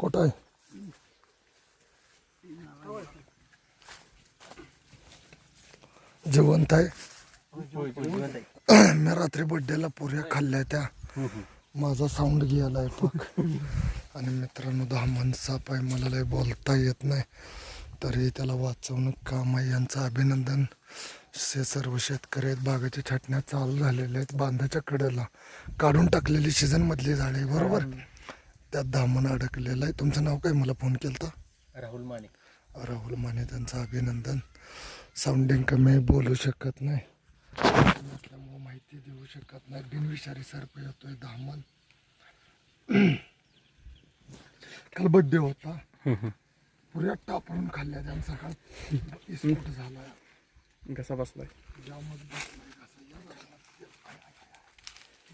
कुठं आहे? जिवंत आहे. मी रात्री बड्डेला पुऱ्या खाल्ल्या त्या. माझा साऊंड गेलाय बघ. आणि मित्रांनो दहा मन साप आहे. मला लय बोलता येत नाही. तरी त्याला वाचवणं काम आहे. यांचं अभिनंदन से सर्व शेतकरी आहेत. बागाच्या छाटण्या चालू झालेल्या आहेत. बांधाच्या कडेला काढून टाकलेली सीझन मधली झाडे. बरोबर? त्यात दामन अडकलेलं आहे. तुमचं नाव काय? मला फोन केलता. राहुल माने. राहुल माने त्यांचं अभिनंदन. साऊंडिंग कमी बोलू शकत नाही. नसल्यामुळं माहिती देऊ शकत नाही. बिनविषारी सर्प येतोय दामन. काल बड्डे होता. पुऱ्या टापरून खाल्ल्या त्यांचा काल. झाला. कसा बसलाय? ज्यामध्ये बसलाय कसा या जरा. जिवंत आहे का काल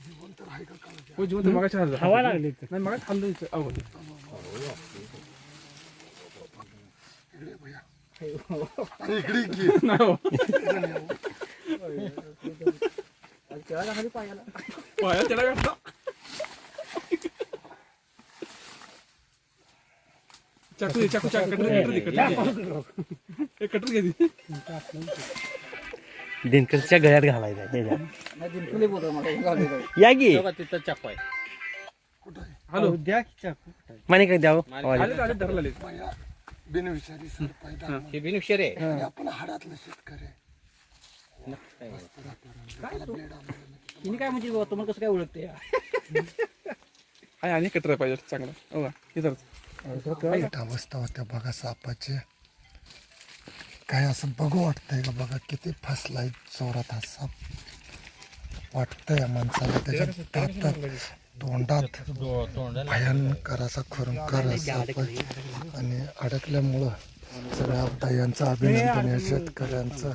हो जिवंत मगाच्या हवा लागली इथं. नाही मगा खाल्लं इथं. अहो. इकडे भैया. अरे इकडे की. नाही हो. खाली पायाला? पाया त्याला घातला चाकू दे चाकू चाकू. कटर कटर दे कटर दे. ए, कटर घे. दे. दिनकरच्या गळ्यात घालायचा या की? तिथं चाकू आहे. कुठं आहे? हॅलो. द्या की चाकू. माने काय द्यावं? बिनविषारी. हे आहे. आणि आपण हाडातलं शेतकरी. आहे. तिने काय म्हणजे बाबा तुम्हाला कसं काय ओळखते? आहे आणि कटर पाहिजे चांगला. हो का हे धर वाईट अवस्था होत्या बघा सापाची. काय असं बघू वाटतंय का? बघा किती फसलाय चोरात हा साप वाटतंय या माणसाला. त्याच्या दातात तोंडात भयंकर असा खरंकर साप आणि अडकल्यामुळं सगळ्या आता यांचं अभिनंदन या शेतकऱ्यांचं.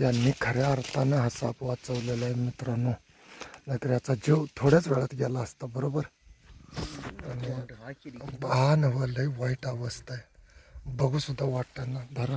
यांनी खऱ्या अर्थानं हा साप वाचवलेला आहे मित्रांनो. नाहीतर याचा जीव थोड्याच वेळात गेला असता बरोबर? आणि हा नव लय वाईट अवस्था आहे. बघू सुद्धा वाटतं धरा.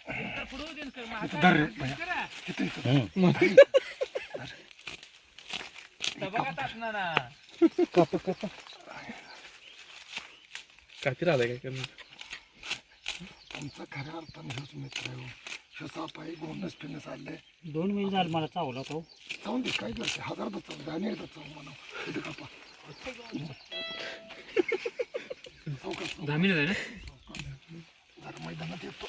धर रे भैया. इथं? काय करून आमचा खऱ्या अर्थानं मित्र. आहे हो. ह्यो फिनस आले दोन महिने झाले मला चावला तो. जाऊन दे काय करते हजार चालू दे आणि एकदा चालू म्हणा. इथे कापा. सावकाश, दहा मिनिट आहे ना? मैदानात येतो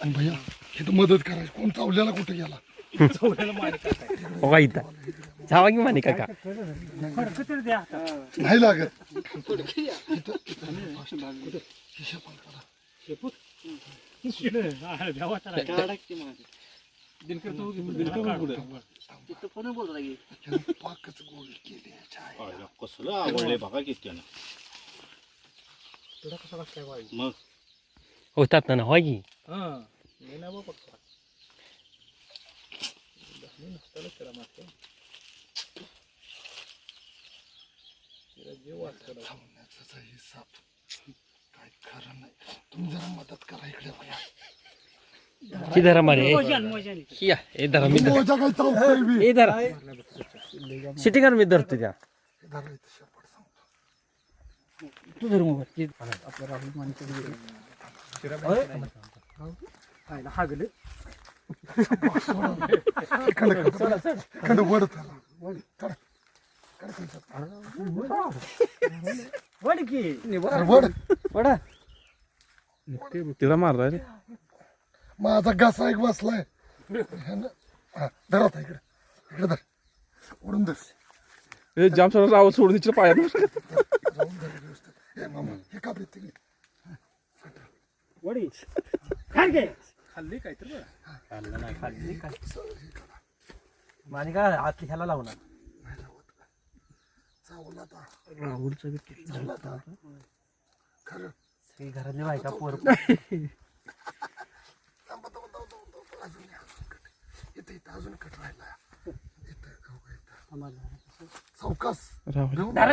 आणि भैया हे तर मदत करायची कोण चावल्याला कुठे गेला हो जावा की माने काका नाही लागत पाकच केली आईला. कसलं आवडलंय बघा किती मग होतात ना होय की हा धरा मारे ही हे धरा मी धर. हे धरा सिटी कर मी धरतो त्या तू धर मोबाईल आपलं राहुल माने हा वड वड की तिला मारला रे माझा घासा एक बसलाय. ह्यानं- इकडे इकडे धर ओढून धर हे जाम सर आवाज सोडून तिच्या पायात राहून धर व्यवस्थित हे मामा हे का भीती वडी खाल घे खाल्ली काहीतरी माने का आतली ह्याला लावणार चावला आता. राहुलचं खरं. ती घरातली बायका पोर इथं इथं अजून कट राहिला. इथं का,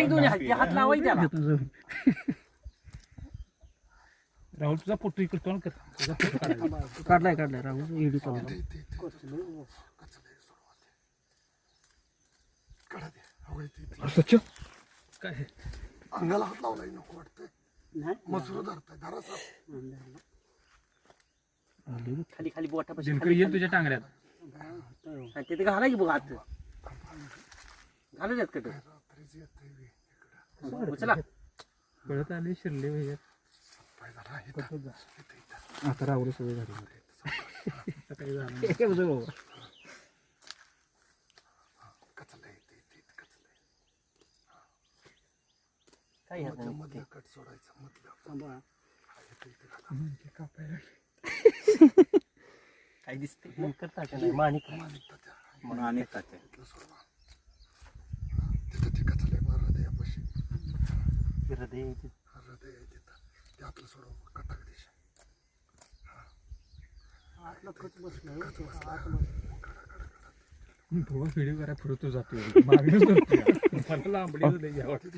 दोन्ही हात ते हात लावाय त्याला. राहुल तुझा फोटो इकडे तोंड कर तुझा फोटो काढायचा. काढलाय काढलाय राहुल एडी काढला. काढा ते हो का, इथं इथं स्वच्छ काय? हे? अंगाला हात लावलाय नको वाटतंय. नाही मसरू धरताय धरा साप. खाली खाली बोटापाशी दिनकर येईल तुझ्या टांगड्यात. तिथे घाला की बघ हात. घालू कट रात्रीच येतंय बे इकडं. उचला पळत आले शिरले भैया. पाय धरा इथं. इथं इथं. आता राहुल सगळे झाले सकाळी झालं कचलं इथं इथं इथं कचलं. काय ह्यात मधलं नाही. मधलं कट सोडायचं मधलं. थांबा. हा, इथं इथं घाला. काय दिसते दिनकर तात्या नाही माणिक माणिक तात्या, म्हणून अनेक तात्या इथलं सोडवा. तिथं ते कचलं आहे बरं हृदयापाशी हृदय ते आतलं सोडवा दिशा व्हिडिओ करा फिरतो जातो. मला लई आवडतं.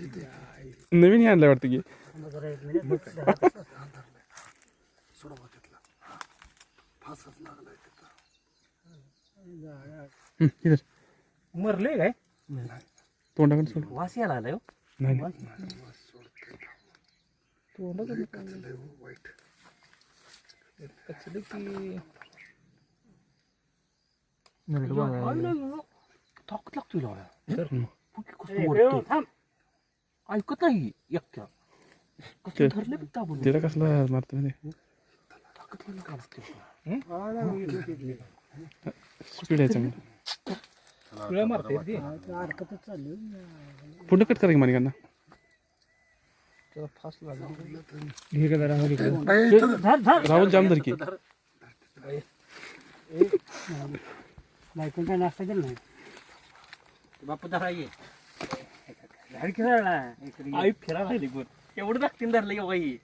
नवीन आणलं वाटतं की. हा. सोडवा तिथलं. हा. फासच लागलाय तिथं. मरले काय? तोंडाकडे सोड. वास यायला आलाय हो. नाही. लय कचलं आहे हो, वाईट. कचलं की ताकद लागतोय लावायला. तर फुकी कसं थांब. ऐकत नाही एकट्या. कसं धरले बघ दाबून तिला कसला मारतो माहिती ताकद लागली का लागते. स्पीड आहे चांगलं. तुला पुढं कट करा की मानिकांना हे राहुल. बाई, जाम धर की बायकोन काय नाश्ता केला नाही बापू धरा ये आई फिरा राहिली गोर एवढं दाखतीन धरलं एवढा ही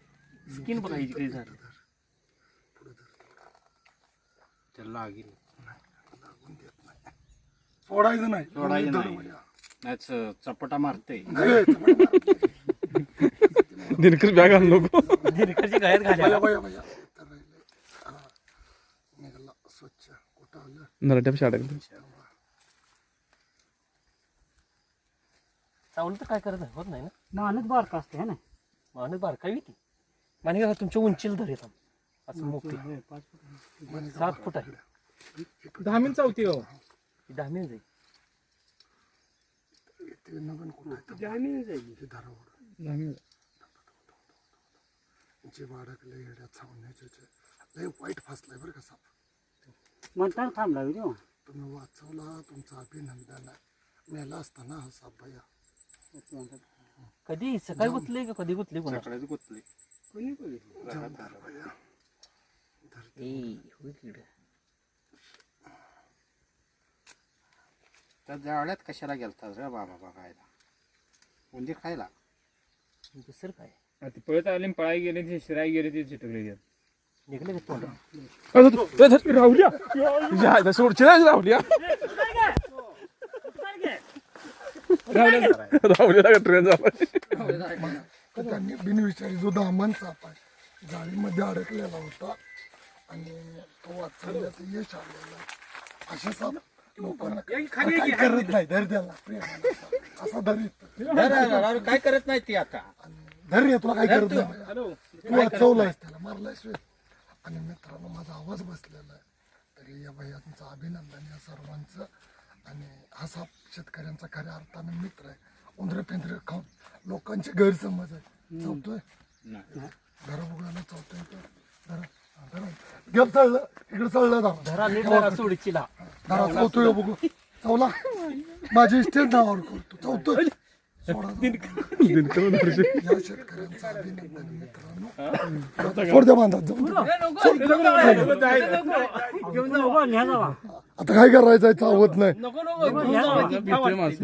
स्किन बघायची काही झालं त्याला लागेल सोडायचं नाही सोडायचं नाही. चपटा मारते. दिनकर बॅग आणलो नको दिनकरची गळ्यात बया, घाल्या बया, बया. तर राहिलंय. हा. निघाला स्वच्छ कुठं आलं नराट्या पेक्षा अडकलं चावलं तर काय करत नाही होत नाही ना? माणूस बारका असते है ना। माणूस बारकावी ती माने का तुमच्या उंचीला धर येतात असं मोठी पाच फूट सात फूट आहे. दहा मिनिट चावती हो. ही दहा मिनिट जाईल ते नगन कुठं आहे? तर जामीन जाईल हे धरा ओढ. दहा मिनिट जे बाळकले येड्यात सावण्याचे लय वाईट फासलाय बरं का साप. म्हणताना थांबला व्हिडिओ तुम्ही वाचवला तुमचं अभिनंदन आहे. मेला असताना हा साप भया. कधी? सकाळी गुतले का कधी गुतले कोणा सकाळीच गुतले. जबाबदार भया. त्या जावळ्यात कशाला गेलतात रे बाबा बघायला? उंदीर खायला? दुसरं काय? आता ते पळत आले पळाई गेले ते शिराई गेले ते चिटकले गेले राहुल्या सोडची राहुल्या राहुल्या ट्रेन झाला त्यांनी बिनविषारी जो दामन साप आहे जाळीमध्ये अडकलेला होता आणि तो वाचवण्यात यश आलेला असे साप लोकांना काही करत नाही प्रेमाने असा- असा धरीत काय करत नाही ती आता धैर्य तुला काय करत नाही तू वाचवलायस त्याला मारलायस आणि मित्रांनो माझा आवाज बसलेला आहे. तरी या भैयांचं अभिनंदन या सर्वांचं. आणि हा साप शेतकऱ्यांचा खऱ्या अर्थाने मित्र आहे. उंदरे पेंद्रे खाऊन लोकांचे गैरसमज आहे चावतोय? घरा बघायला चावतोय तर धरा हा, धरा. घेत चढलं इकडे चढलं धरा धरा नीट धरा सोडीची ला धरा हो बघू. चावला. माझी इस्टेट नावावर करतो. दर्शन या शेतकऱ्यांचं अभिनंदन मित्रांनो. सोड द्या बांधा जाऊन द्या. घेऊन जा उभा न्या जावा. आता काय करायचंय चावत नाही.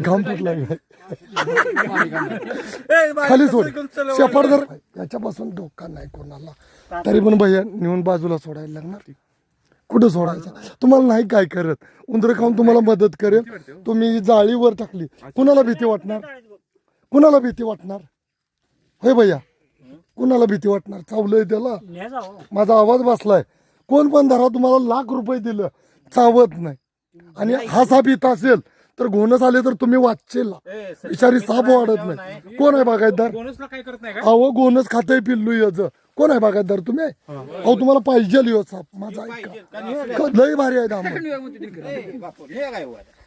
घाम फुटला खाली सोड. शेपाड जर याच्यापासून धोका नाही कोणाला. तरी पण भैया नेऊन बाजूला सोडायला लागणार. कुठं सोडायचं? तुम्हाला नाही काय करत. उंदर खाऊन तुम्हाला मदत करेल. तुम्ही जाळीवर टाकली. कुणाला भीती वाटणार? कुणाला भीती वाटणार? होय भैया. कुणाला भीती वाटणार? चावलंय त्याला. माझा आवाज बसलाय. कोण पण धरा तुम्हाला लाख रुपये दिलं. चावत नाही. आणि हा साप इथं असेल तर घोणस आले तर तुम्ही वाचशील. विचारी साप वाढत नाही. कोण आहे बागायतदार? बोनसला काय करत नाही का? अहो गोनच खातंय पिल्लू याच. कोण आहे बागायतदार तुम्ही? अहो तुम्हाला पाहिजे लिओ साप. माझा ऐका. लय भारी आहे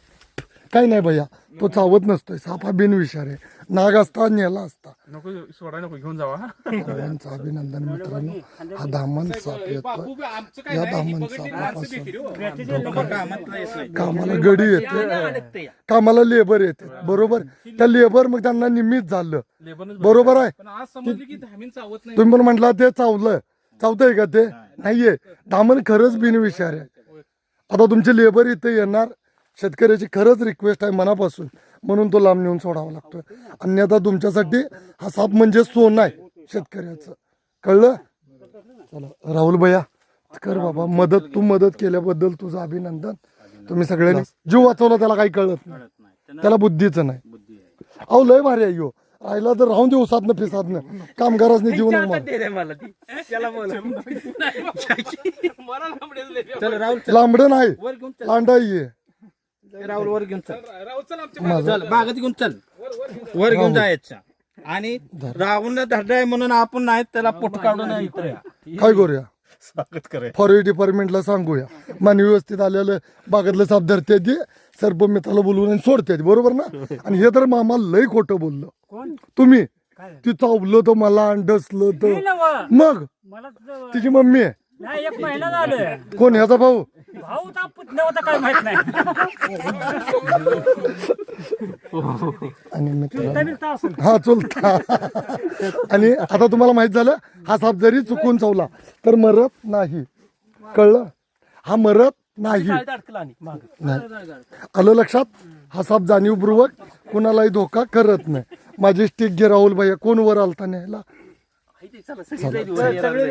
काही नाही भैया तो चावत नसतोय साप हा बिनविषार आहे नाग असता नेला असता. नको सोडा नको घेऊन जावा. सगळ्यांचं अभिनंदन मित्रांनो. हा दामन साप काय या हो. सापापासून. येत नाही. कामाला गडी येते. कामाला लेबर येते. बरोबर? त्या लेबर मग त्यांना निमित्त झालं. बरोबर आहे? पण आज समजलं की धामीन चावत नाही. तुम्ही पण म्हटला ते चावलं. चावतंय का ते? नाहीये. दामन खरंच बिनविषार आहे. आता तुमचे लेबर इथे येणार. शेतकऱ्याची खरंच रिक्वेस्ट आहे मनापासून. म्हणून तो लांब नेऊन सोडावा लागतोय. अन्यथा तुमच्यासाठी हा साप म्हणजे सोनं आहे शेतकऱ्याचं. कळलं? चला राहुल भैया कर बाबा. मदत तू मदत केल्याबद्दल तुझं अभिनंदन. तुम्ही सगळ्यांनी जीव वाचवला त्याला काही कळत नाही. त्याला बुद्धीचं नाही. अहो लय भारी आहे यो. राहिला तर राहून देऊ साधनं फिसादनं कामगारांनी चल लांबडं नाही वर घेऊन चल. लांडा ये. राहुल वर घेऊन चल. राहू चल आमच्या चल बागत घेऊन चल. वर घेऊन जायचं आणि राहुलला धरलाय म्हणून आपण नाही त्याला पोट काढून काय करूया? स्वागत कराय. फॉरेस्ट डिपार्टमेंटला सांगूया. मानवी व्यवस्थित आलेलं बागातलं साप धरते ते सर्प मित्राला बोलवून आणि सोडते बरोबर ना? आणि हे तर मामा लय खोटं बोललं. कोण? तुम्ही? ती चावलं तर मला अंडसलं नाही तर. मग तिची मम्मी आहे. नाही एक महिना झालं. कोण ह्याचा भाऊ? भाऊ पुतण्या होता काय माहीत नाही. आणि मित्र तरी हा चुलता. आणि आता तुम्हाला माहीत झालं हा साप जरी चुकून चावला तर मरत नाही. कळलं? हा मरत नाही. आलं लक्षात? हा साप जाणीवपूर्वक कुणालाही धोका करत नाही. माझी स्टिक घे राहुल भैया कोण वर आलता न्यायला? चला.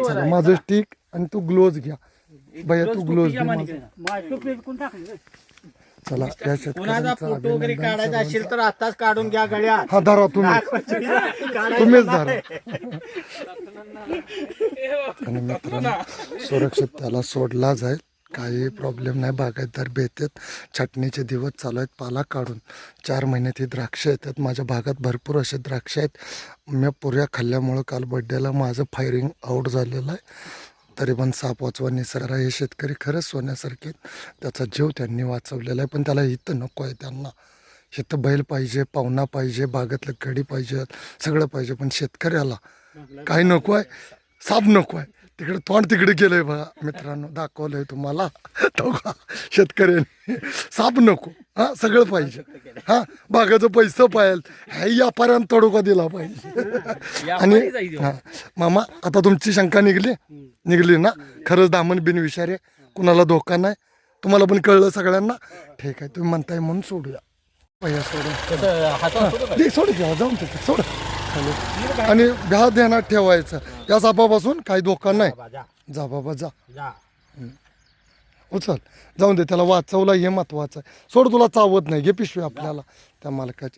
चला. माझं स्टिक आणि तू ग्लोज घ्या. भैया तू ग्लोज घे माझं. चला या कुणाचा शेतकऱ्यांचं फोटो वगैरे काढायचा. असेल तर आताच काढून घ्या गळ्यात. हा धरा तुम्ही. तुम्हीच धरा. आणि मित्रांनो सुरक्षित त्याला सोडला जाईल. काही प्रॉब्लेम नाही बागायतदार बेतेत. छटणीचे दिवस चालू आहेत पाला काढून. चार महिन्यात ही द्राक्ष येतात. माझ्या भागात भरपूर असे द्राक्ष आहेत. मी पुऱ्या खाल्ल्यामुळं काल बड्डेला माझं फायरिंग आऊट झालेलं आहे. तरी पण साप वाचवा निसर्गा हे शेतकरी खरंच सोन्यासारखे. त्याचा जीव त्यांनी वाचवलेला आहे. पण त्याला इथं नको आहे त्यांना. इथं बैल पाहिजे पाहुणा पाहिजे बागातलं कडी पाहिजे सगळं पाहिजे. पण शेतकऱ्याला काय नको आहे? साप नको आहे. तिकडे तोंड तिकडे गेलंय बघा. मित्रांनो दाखवलंय तुम्हाला. तो का शेतकऱ्याने. साप नको हा सगळं पाहिजे. हा बागाचं पैसे पाहिजे ह्या व्यापाऱ्यानं तडोका दिला पाहिजे. आणि हा मामा आता तुमची शंका निघली? निघली ना? खरंच दामन बिन विषारे कुणाला धोका नाही. तुम्हाला पण कळलं सगळ्यांना? ठीक आहे तुम्ही म्हणताय म्हणून सोडूया. भैया सोडून. सोड घ्या जाऊन सोड खाली. आणि भ्या ध्यानात ठेवायचं. या सापापासून काही धोका नाही. जा बाबा जा. उचल. जाऊन दे त्याला वाचवला हे महत्वाचं आहे. सोड तुला चावत नाही. घे पिशवी आपल्याला. त्या मालकाची.